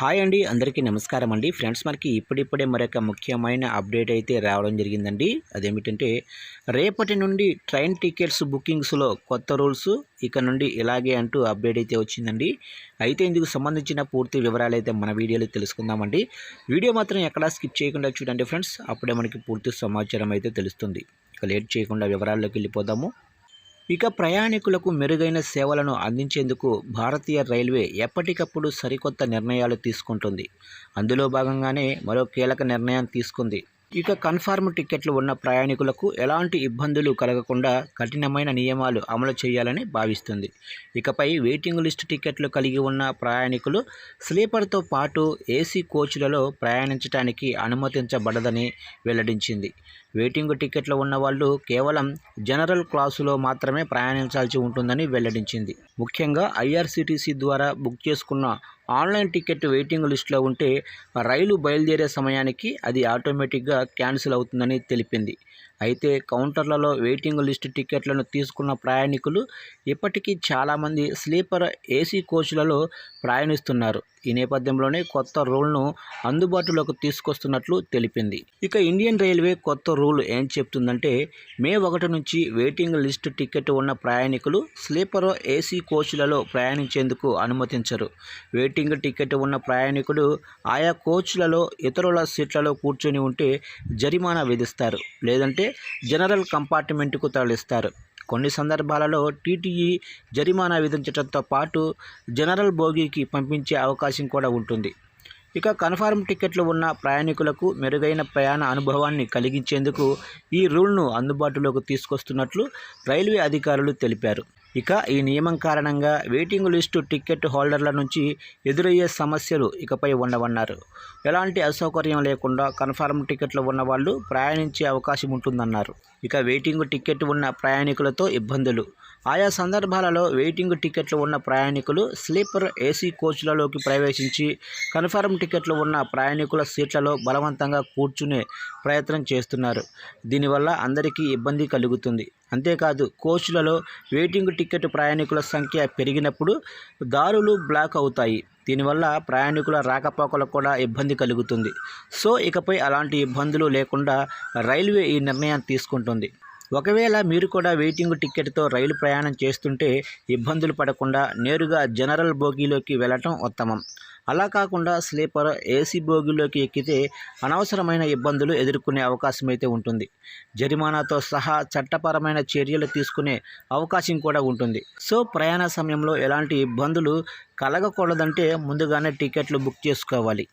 Hi అండి అందరికీ నమస్కారం అండి. ఫ్రెండ్స్ మనకి ఇప్పుడిప్పుడే మరొక ముఖ్యమైన అప్డేట్ అయితే రావడం జరిగిందండి. అదేమిటంటే రేపటి నుండి ట్రైన్ టికెట్స్ బుకింగ్స్లో కొత్త రూల్స్ ఇక నుండి ఇలాగే అంటూ అప్డేట్ అయితే వచ్చిందండి. అయితే ఇందుకు సంబంధించిన పూర్తి వివరాలు అయితే మన వీడియోలో తెలుసుకుందామండి. వీడియో మాత్రం ఎక్కడా స్కిప్ చేయకుండా చూడండి ఫ్రెండ్స్. అప్పుడే మనకి పూర్తి సమాచారం అయితే తెలుస్తుంది. ఇక లేట్ చేయకుండా వివరాల్లోకి వెళ్ళిపోదాము. ఇక ప్రయాణికులకు మెరుగైన సేవలను అందించేందుకు భారతీయ రైల్వే ఎప్పటికప్పుడు సరికొత్త నిర్ణయాలు తీసుకుంటుంది. అందులో భాగంగానే మరో కీలక నిర్ణయం తీసుకుంది. ఇక కన్ఫర్మ్ టికెట్లు ఉన్న ప్రయాణికులకు ఎలాంటి ఇబ్బందులు కలగకుండా కఠినమైన నియమాలు అమలు చేయాలని భావిస్తుంది. ఇకపై వెయిటింగ్ లిస్ట్ టికెట్లు కలిగి ఉన్న ప్రయాణికులు స్లీపర్తో పాటు ఏసీ కోచ్లలో ప్రయాణించడానికి అనుమతించబడదని వెల్లడించింది. వెయిటింగ్ టికెట్లు ఉన్న వాళ్ళు కేవలం జనరల్ క్లాసులో మాత్రమే ప్రయాణించాల్సి ఉంటుందని వెల్లడించింది. ముఖ్యంగా ఐఆర్సీటీసీ ద్వారా బుక్ చేసుకున్న ఆన్లైన్ టికెట్ వెయిటింగ్ లిస్టులో ఉంటే రైలు బయలుదేరే సమయానికి అది ఆటోమేటిక్గా క్యాన్సిల్ అవుతుందని తెలిపింది. అయితే కౌంటర్లలో వెయిటింగ్ లిస్ట్ టికెట్లను తీసుకున్న ప్రయాణికులు ఇప్పటికీ చాలామంది స్లీపర్ ఏసీ కోచ్లలో ప్రయాణిస్తున్నారు. ఈ నేపథ్యంలోనే కొత్త రూల్ను అందుబాటులోకి తీసుకొస్తున్నట్లు తెలిపింది. ఇక ఇండియన్ రైల్వే కొత్త రూల్ ఏం చెప్తుందంటే మే ఒకటి నుంచి వెయిటింగ్ లిస్ట్ టికెట్ ఉన్న ప్రయాణికులు స్లీపర్ ఏసీ కోచ్లలో ప్రయాణించేందుకు అనుమతించరు. వెయిటింగ్ టికెట్ ఉన్న ప్రయాణికుడు ఆయా కోచ్లలో ఇతరుల సీట్లలో కూర్చొని ఉంటే జరిమానా విధిస్తారు. లేదంటే జనరల్ కంపార్ట్మెంట్కు తరలిస్తారు. కొన్ని సందర్భాలలో టీటీఈ జరిమానా విధించడంతో పాటు జనరల్ బోగీకి పంపించే అవకాశం కూడా ఉంటుంది. ఇక కన్ఫర్మ్ టికెట్లు ఉన్న ప్రయాణికులకు మెరుగైన ప్రయాణ అనుభవాన్ని కలిగించేందుకు ఈ రూల్ను అందుబాటులోకి తీసుకొస్తున్నట్లు రైల్వే అధికారులు తెలిపారు. ఇక ఈ నియమం కారణంగా వెయిటింగ్ లిస్టు టికెట్ హోల్డర్ల నుంచి ఎదురయ్యే సమస్యలు ఇకపై ఉండవన్నారు. ఎలాంటి అసౌకర్యం లేకుండా కన్ఫర్మ్ టికెట్లు ఉన్నవాళ్ళు ప్రయాణించే అవకాశం ఉంటుందన్నారు. ఇక వెయిటింగ్ టికెట్ ఉన్న ప్రయాణికులతో ఇబ్బందులు. ఆయా సందర్భాలలో వెయిటింగ్ టికెట్లు ఉన్న ప్రయాణికులు స్లీపర్ ఏసీ కోచ్లలోకి ప్రవేశించి కన్ఫర్మ్ టికెట్లు ఉన్న ప్రయాణికుల సీట్లలో బలవంతంగా కూర్చునే ప్రయత్నం చేస్తున్నారు. దీనివల్ల అందరికీ ఇబ్బంది కలుగుతుంది. అంతేకాదు కోచ్లలో వెయిటింగ్ టికెట్ ప్రయాణికుల సంఖ్య పెరిగినప్పుడు దారులు బ్లాక్ అవుతాయి. దీనివల్ల ప్రయాణికుల రాకపోకలకు కూడా ఇబ్బంది కలుగుతుంది. సో ఇకపై అలాంటి ఇబ్బందులు లేకుండా రైల్వే ఈ నిర్ణయం తీసుకుంటుంది. ఒకవేళ మీరు కూడా వెయిటింగ్ టికెట్తో రైలు ప్రయాణం చేస్తుంటే ఇబ్బందులు పడకుండా నేరుగా జనరల్ బోగీలోకి వెళ్ళటం ఉత్తమం. అలా కాకుండా స్లీపర్ ఏసీ బోగిలోకి ఎక్కితే అనవసరమైన ఇబ్బందులు ఎదుర్కొనే అవకాశం అయితే ఉంటుంది. జరిమానాతో సహా చట్టపరమైన చర్యలు తీసుకునే అవకాశం కూడా ఉంటుంది. సో ప్రయాణ సమయంలో ఎలాంటి ఇబ్బందులు కలగకూడదంటే ముందుగానే టికెట్లు బుక్ చేసుకోవాలి.